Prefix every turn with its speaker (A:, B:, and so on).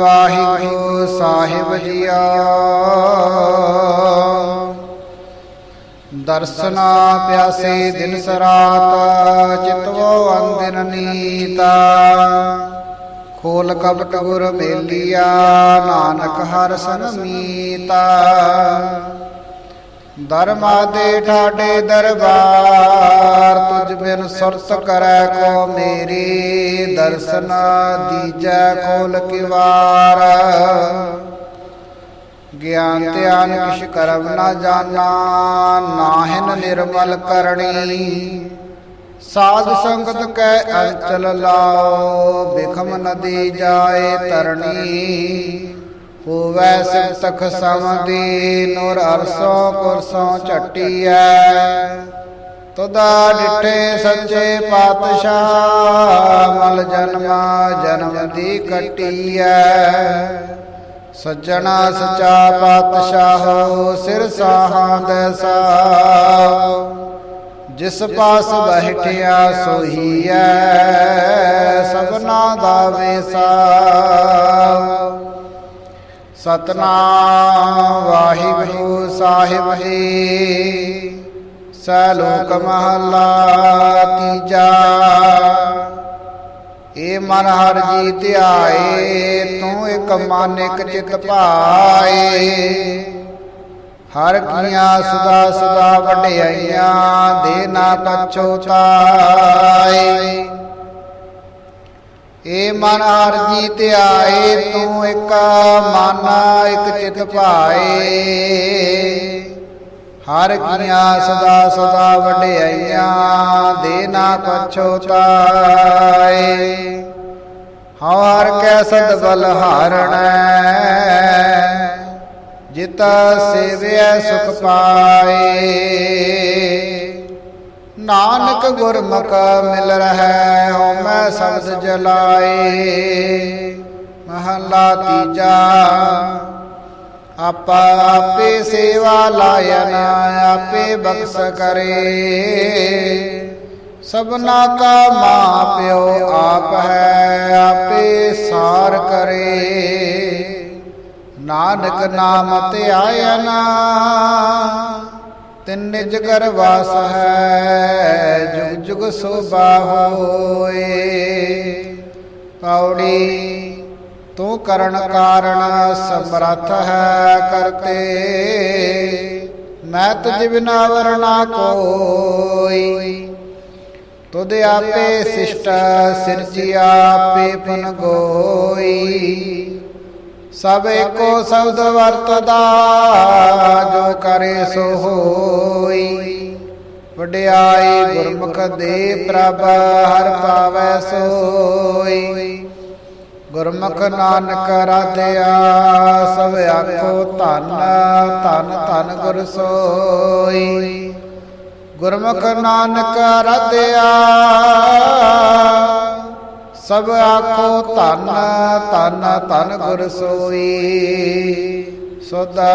A: ਵਾਹਿਗੁਰੂ ਸਾਹਿਬ ਜੀਆ। ਦਰਸਨਾ ਪਿਆਸੇ ਦਿਨ ਸਰਾਤ, ਚਿਤਵੋ ਅੰਦਿਨ ਨੀਤਾ। ਖੋਲ ਕਪਟ ਗੁਰ ਮੇਲੀਆ ਨਾਨਕ ਹਰ ਸੰਗ ਮੀਤਾ। ਦਰਮਾ ਦੇ ਠਾਡੇ ਦਰਬਾਰ ਤੁਝ ਬਿਨ ਸੁਰਤ ਕਰੈ ਕੋ ਮੇਰੀ ਦਰਸ਼ਨ ਦੀਜੈ ਕੋਲ ਕਿਵਾਰ। ਗਿਆਨ ਧਿਆਨ ਕਿਛ ਕਰਮ ਨਾ ਜਾਣਾ, ਨਾਹਿਨ ਨਿਰਮਲ ਕਰਣੀ। ਸਾਧ ਸੰਗਤ ਕੈ ਅੰਚਲ ਲਾਓ, ਬਿਖਮ ਨਦੀ ਜਾਏ ਤਰਣੀ। ਹੋਵੈ ਸਿਵ ਤਖ ਸਮਦੀ, ਨੂਰ ਅਰਸੋ ਕੁਰਸੋਂ ਝਟੀਐ। ਤੁਦਾ ਡਿਠੇ ਸੱਚੇ ਪਾਤਸ਼ਾਹ, ਮਲ ਜਨਮਾ ਜਨਮ ਦੀ ਕਟੀਐ ਸੱਜਣਾ ਸਚਾ ਪਾਤਸ਼ਾਹ, ਸਿਰ ਸਾਹਾਂ ਦੇ ਸਾਹ। ਜਿਸ ਪਾਸ ਬਹਿਠਿਆ ਸੋਹੀਐ, ਸਭਨਾ ਦਾ ਵੇਸਾ। ਸਤਨਾਮ ਵਾਹਿਗੁਰੂ ਸਾਹਿਬ ਜੀ। ਸਲੋਕ ਮਹਲਾ ਤੀਜਾ। ਏ ਮਨ ਹਰ ਜੀ ਧਿਆਏ, ਤੂੰ ਇੱਕ ਮਨ ਇਕ ਚਿਤ ਭਾਏ। ਹਰ ਕੀਆਂ ਸਦਾ ਸਦਾ ਵਡਿਆਈਆਂ, ਦੇ ਨਾ ਪਛੋਤਾਏ ਏ ਮਨ ਹਰ ਜੀ ਧਿਆਏ, ਤੂੰ ਇੱਕ ਮਨ, ਇੱਕ ਚਿਤ ਭਾਏ। ਹਰ ਕੀਆਂ ਸਦਾ ਸਦਾ ਵਡਿਆਈਆਂ, ਦੇ ਨਾ ਪਛੋਤਾਏ ਹਰ ਕੈ ਸਦ ਬਲ ਹਾਰਣੈ, ਜਿਤ ਸੇਵਿਆ ਸੁਖ ਪਾਏ। ਨਾਨਕ ਗੁਰਮੁਖ ਮਿਲ ਰਹੈ ਸ਼ਬਦ ਜਲਾਏ, ਮਹਲਾ ਤੀਜਾ। ਆਪਾ ਆਪੇ ਸੇਵਾ ਲਾਇਨ, ਆਪੇ ਬਖਸ਼ ਕਰੇ। ਸਭਨਾ ਕਾ ਮਾਂ ਪਿਓ ਆਪ ਹੈ, ਆਪੇ ਸਾਰ ਕਰੇ। ਨਾਨਕ ਨਾਮ ਧਿਆਇਨਾ ਤਿਨ ਤਿੰਨ ਜਗਰ ਵਾਸ ਹੈ। ਜੁਗ ਜੁਗ ਸੋਭਾ ਹੋਏ। ਪੌੜੀ ਤੂੰ ਕਰਨ ਕਾਰਣ ਸਮਰੱਥ ਹੈ ਕਰਤੇ। ਮੈਂ ਤੁਝ ਬਿਨਾ ਵਰਨਾ ਕੋਈ। ਤੁਧ ਆਪੇ ਸਿਸ਼ਟ ਸਿਰਜਿਆ ਆਪੇ ਪਨ ਗੋਈ। ਸਭ ਏਕੋ ਸ਼ਬਦ ਵਰਤਦਾ, ਜੋ ਕਰੇ ਸੋ ਹੋਈ। ਵਡਿਆਈ ਗੁਰਮੁਖ ਦੇ ਪ੍ਰਭ, ਹਰ ਪਾਵੈ ਸੋਈ। ਗੁਰਮੁਖ ਨਾਨਕ ਰਾਧਿਆ, ਸਭ ਆਖੋ ਧੰਨ ਧੰਨ ਧੰਨ ਗੁਰ ਸੋਈ। ਗੁਰਮੁਖ ਨਾਨਕ ਰਾਧਿਆ, ਸਭ ਆਖੋ ਧੰਨ ਧੰਨ ਧੰਨ ਗੁਰ ਸੋਈ। ਸਦਾ